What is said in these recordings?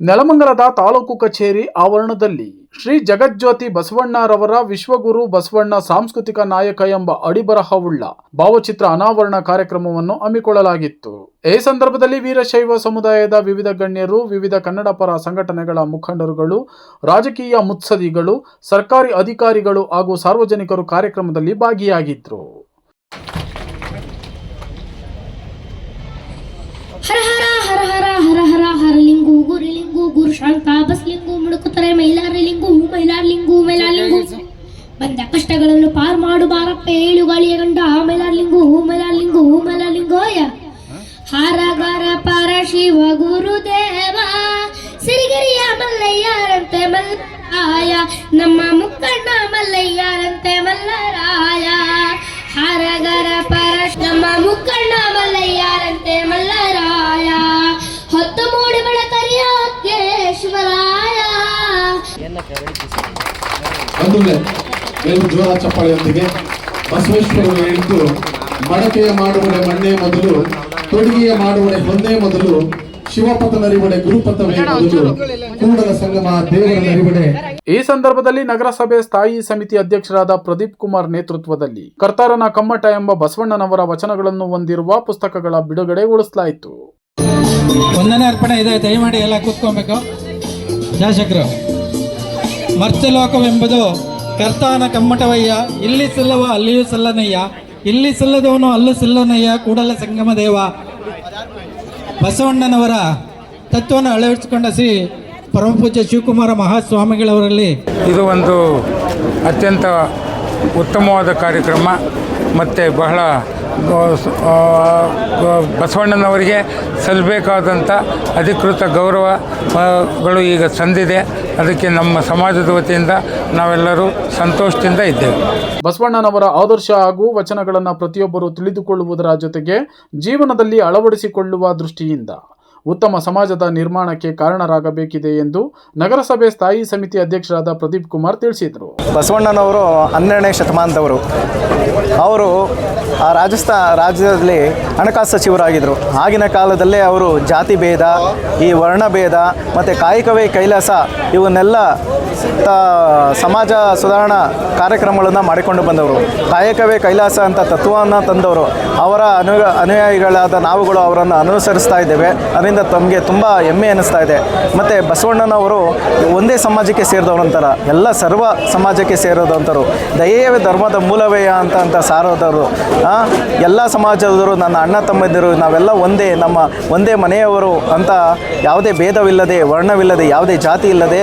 ನೆಲಮಂಗಲದ ತಾಲೂಕು ಕಚೇರಿ ಆವರಣದಲ್ಲಿ ಶ್ರೀ ಜಗಜ್ಯೋತಿ ಬಸವಣ್ಣರವರ ವಿಶ್ವಗುರು ಬಸವಣ್ಣ ಸಾಂಸ್ಕೃತಿಕ ನಾಯಕ ಎಂಬ ಅಡಿಬರಹವುಳ್ಳ ಭಾವಚಿತ್ರ ಅನಾವರಣ ಕಾರ್ಯಕ್ರಮವನ್ನು ಹಮ್ಮಿಕೊಳ್ಳಲಾಗಿತ್ತು. ಈ ಸಂದರ್ಭದಲ್ಲಿ ವೀರಶೈವ ಸಮುದಾಯದ ವಿವಿಧ ಗಣ್ಯರು, ವಿವಿಧ ಕನ್ನಡ ಪರ ಸಂಘಟನೆಗಳ ಮುಖಂಡರುಗಳು, ರಾಜಕೀಯ ಮುತ್ಸದಿಗಳು, ಸರ್ಕಾರಿ ಅಧಿಕಾರಿಗಳು ಹಾಗೂ ಸಾರ್ವಜನಿಕರು ಕಾರ್ಯಕ್ರಮದಲ್ಲಿ ಭಾಗಿಯಾಗಿದ್ದರು ಗುರು ಶಾಂತ ಬಸ್ಲಿಂಗು ಮುಡುಕುತ್ತಾರೆ ಮೈಲಾರಲಿಂಗು ಮೈಲಾರ ಲಿಂಗು ಬಂದ ಕಷ್ಟಗಳನ್ನು ಪಾರ್ ಮಾಡು ಬಾರಪ್ಪ ಏಳು ಗಾಳಿಯ ಗಂಡ, ಮೈಲಾರ ಲಿಂಗು ಮೈಲಾರ ಲಿಂಗು, ಮೈಲಾರ ಲಿಂಗೋಯ ಹಾರಗಾರ ಪಾರ ಶಿವ ಗುರುದೇವ, ಸಿರಿಗಿರಿಯ ಮಲ್ಲಯ್ಯರಂತೆ ಮಲ್ಲಾಯ ನಮ್ಮ ಮುಕ್ಕಣ್ಣ ಮಲ್ಲಯ್ಯರಂತೆ ಮಲ್ಲರಾಯ. ಹಾರಗಾರ ಪರ ನಮ್ಮ ಮುಕ್ಕಣ್ಣ ಮಲ್ಲಯ್ಯರಂತೆ ಮಲ್ಲರಾಯ. ಒಂದು ಎರಡು ಜೋರ ಚಪ್ಪಾಳೆಯೊಂದಿಗೆ ಬಸವೇಶ್ವರರು ಹೇಳಿದ್ದು ಮಡಕೆಯ ಮಾಡುವುದೇ ಮಣ್ಣೇ ಮೊದಲು ತೊಡುಗೆಯ ಮಾಡುವುದೇ ಹೊನ್ನೇ ಮೊದಲು ಶಿವಪಥ ನರಿವಡೆ ಗುರುಪಥವೇ ಮೊದಲು ಕೂಡಲ ಸಂಗಮ ದೇವರ ನರಿವಡೆ. ಈ ಸಂದರ್ಭದಲ್ಲಿ ನಗರಸಭೆ ಸ್ಥಾಯಿ ಸಮಿತಿ ಅಧ್ಯಕ್ಷರಾದ ಪ್ರದೀಪ್ ಕುಮಾರ್ ನೇತೃತ್ವದಲ್ಲಿ ಕರ್ತಾರನ ಕಮ್ಮಟ ಎಂಬ ಬಸವಣ್ಣನವರ ವಚನಗಳನ್ನು ಹೊಂದಿರುವ ಪುಸ್ತಕಗಳ ಬಿಡುಗಡೆಗೊಳಿಸಲಾಯಿತು ಒಂದನೇ ಅರ್ಪಣೆ ಇದೆ ದಯಮಾಡಿ ಎಲ್ಲ ಕೂತ್ಕೊಬೇಕು. ಶಾಸಕರು, ಮರ್ತ್ಯಲೋಕವೆಂಬುದು ಕರ್ತಾನ ಕಮ್ಮಟವಯ್ಯ, ಇಲ್ಲಿ ಸಲ್ಲವ ಅಲ್ಲಿಯೂ ಸಲ್ಲನಯ್ಯ, ಇಲ್ಲಿ ಸಲ್ಲದವನು ಅಲ್ಲೂ ಸಲ್ಲನಯ್ಯ, ಕೂಡಲ ಸಂಗಮ ದೇವ. ಬಸವಣ್ಣನವರ ತತ್ವವನ್ನು ಅಳವಡಿಸಿಕೊಂಡ ಶ್ರೀ ಪರಮಪೂಜ್ಯ ಶಿವಕುಮಾರ ಮಹಾಸ್ವಾಮಿಗಳವರಲ್ಲಿ ಇದು ಒಂದು ಅತ್ಯಂತ ಉತ್ತಮವಾದ ಕಾರ್ಯಕ್ರಮ, ಮತ್ತು ಬಹಳ ಬಸವಣ್ಣನವರಿಗೆ ಸಲ್ಲಬೇಕಾದಂಥ ಅಧಿಕೃತ ಗೌರವಗಳು ಈಗ ಸಂದಿದೆ. ಅದಕ್ಕೆ ನಮ್ಮ ಸಮಾಜದ ವತಿಯಿಂದ ನಾವೆಲ್ಲರೂ ಸಂತೋಷದಿಂದ ಇದ್ದೇವೆ. ಬಸವಣ್ಣನವರ ಆದರ್ಶ ಹಾಗೂ ವಚನಗಳನ್ನು ಪ್ರತಿಯೊಬ್ಬರು ತಿಳಿದುಕೊಳ್ಳುವುದರ ಜೊತೆಗೆ ಜೀವನದಲ್ಲಿ ಅಳವಡಿಸಿಕೊಳ್ಳುವ ದೃಷ್ಟಿಯಿಂದ. ಉತ್ತಮ ಸಮಾಜದ ನಿರ್ಮಾಣಕ್ಕೆ ಕಾರಣರಾಗಬೇಕಿದೆ ಎಂದು ನಗರಸಭೆ ಸ್ಥಾಯಿ ಸಮಿತಿ ಅಧ್ಯಕ್ಷರಾದ ಪ್ರದೀಪ್ ಕುಮಾರ್ ತಿಳಿಸಿದರು. ಬಸವಣ್ಣನವರು ಹನ್ನೆರಡನೇ ಶತಮಾನದವರು. ಅವರು ಆ ರಾಜಸ್ಥಾನ ರಾಜ್ಯದಲ್ಲಿ ಹಣಕಾಸು ಸಚಿವರಾಗಿದ್ದರು. ಆಗಿನ ಕಾಲದಲ್ಲೇ ಅವರು ಜಾತಿ ಭೇದ ಈ ವರ್ಣ ಭೇದ ಮತ್ತು ಕಾಯಕವೇ ಕೈಲಾಸ ಇವನ್ನೆಲ್ಲ ಸಮಾಜ ಸುಧಾರಣಾ ಕಾರ್ಯಕ್ರಮಗಳನ್ನು ಮಾಡಿಕೊಂಡು ಬಂದವರು. ಕಾಯಕವೇ ಕೈಲಾಸ ಅಂತ ತತ್ವವನ್ನು ತಂದವರು. ಅವರ ಅನು ಅನುಯಾಯಿಗಳಾದ ನಾವುಗಳು ಅವರನ್ನು ಅನುಸರಿಸ್ತಾ ಇದ್ದೇವೆ. ಅದರಿಂದ ತಮಗೆ ತುಂಬ ಹೆಮ್ಮೆ ಅನ್ನಿಸ್ತಾ ಇದೆ. ಮತ್ತು ಬಸವಣ್ಣನವರು ಒಂದೇ ಸಮಾಜಕ್ಕೆ ಸೇರಿದವರಂತರ ಎಲ್ಲ ಸರ್ವ ಸಮಾಜಕ್ಕೆ ಸೇರಿದಂಥವ್ರು ದಯೆಯವೇ ಧರ್ಮದ ಮೂಲವೇಯ ಅಂತ ಅಂತ ಸಾರೋದವರು. ಎಲ್ಲ ಸಮಾಜದವರು ನನ್ನ ಅಣ್ಣ ತಮ್ಮಂದಿರು, ನಾವೆಲ್ಲ ಒಂದೇ, ನಮ್ಮ ಒಂದೇ ಮನೆಯವರು ಅಂತ ಯಾವುದೇ ಭೇದವಿಲ್ಲದೆ, ವರ್ಣವಿಲ್ಲದೆ, ಯಾವುದೇ ಜಾತಿ ಇಲ್ಲದೆ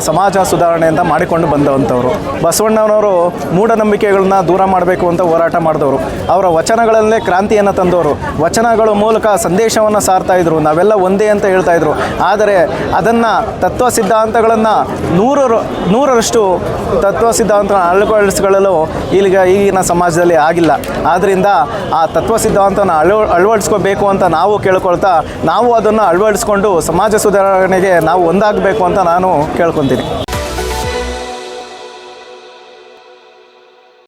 ಸಮಾಜ ಸುಧಾರಣೆ ಅಂತ ಮಾಡಿಕೊಂಡು ಬಂದವಂಥವ್ರು. ಬಸವಣ್ಣನವರು ಮೂಢನಂಬಿಕೆಗಳನ್ನ ದೂರ ಮಾಡಬೇಕು ಅಂತ ಹೋರಾಟ ಮಾಡಿದವರು. ಅವರ ವಚನಗಳಲ್ಲೇ ಕ್ರಾಂತಿಯನ್ನು ತಂದವರು. ವಚನಗಳ ಮೂಲಕ ಸಂದೇಶವನ್ನು ಸಾರ್ತಾ ಇದ್ರು. ನಾವೆಲ್ಲ ಒಂದೇ ಅಂತ ಹೇಳ್ತಾ ಇದ್ರು. ಆದರೆ ಅದನ್ನು ತತ್ವ ಸಿದ್ಧಾಂತಗಳನ್ನು ನೂರರು ನೂರರಷ್ಟು ತತ್ವ ಸಿದ್ಧಾಂತ ಅಳವಡಿಸಿಕೊಳ್ಳಲು ಈಗ ಈಗಿನ ಸಮಾಜದಲ್ಲಿ ಆಗಿಲ್ಲ. ಆದ್ದರಿಂದ ಆ ತತ್ವ ಸಿದ್ಧಾಂತನ ಅಳವ ಅಳವಡಿಸ್ಕೋಬೇಕು ಅಂತ ನಾವು ಕೇಳ್ಕೊಳ್ತಾ ನಾವು ಅದನ್ನು ಅಳವಡಿಸ್ಕೊಂಡು ಸಮಾಜ ಸುಧಾರಣೆಗೆ ನಾವು ಒಂದಾಗಬೇಕು ಅಂತ ನಾನು ಕೇಳ್ಕೊತೀನಿ.